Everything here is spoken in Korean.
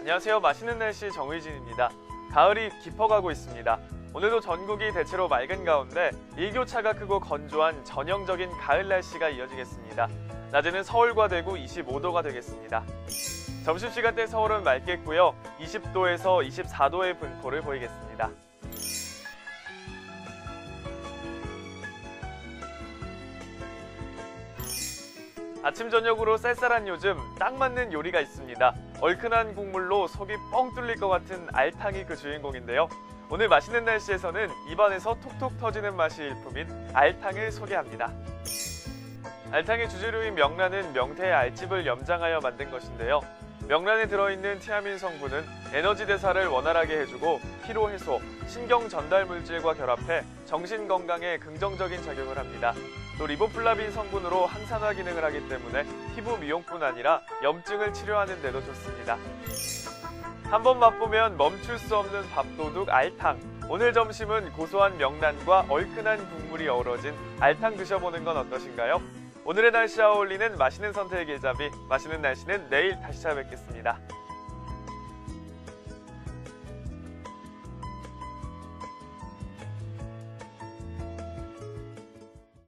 안녕하세요. 맛있는 날씨 정의진입니다. 가을이 깊어가고 있습니다. 오늘도 전국이 대체로 맑은 가운데 일교차가 크고 건조한 전형적인 가을 날씨가 이어지겠습니다. 낮에는 서울과 대구 25도가 되겠습니다. 점심시간 대 서울은 맑겠고요. 20도에서 24도의 분포를 보이겠습니다. 아침 저녁으로 쌀쌀한 요즘 딱 맞는 요리가 있습니다. 얼큰한 국물로 속이 뻥 뚫릴 것 같은 알탕이 그 주인공인데요. 오늘 맛있는 날씨에서는 입안에서 톡톡 터지는 맛이 일품인 알탕을 소개합니다. 알탕의 주재료인 명란은 명태의 알집을 염장하여 만든 것인데요. 명란에 들어있는 티아민 성분은 에너지 대사를 원활하게 해주고 피로 해소, 신경 전달 물질과 결합해 정신 건강에 긍정적인 작용을 합니다. 또 리보플라빈 성분으로 항산화 기능을 하기 때문에 피부 미용뿐 아니라 염증을 치료하는 데도 좋습니다. 한번 맛보면 멈출 수 없는 밥도둑 알탕. 오늘 점심은 고소한 명란과 얼큰한 국물이 어우러진 알탕 드셔보는 건 어떠신가요? 오늘의 날씨와 어울리는 맛있는 선택의 계잡이 맛있는 날씨는 내일 다시 찾아뵙겠습니다.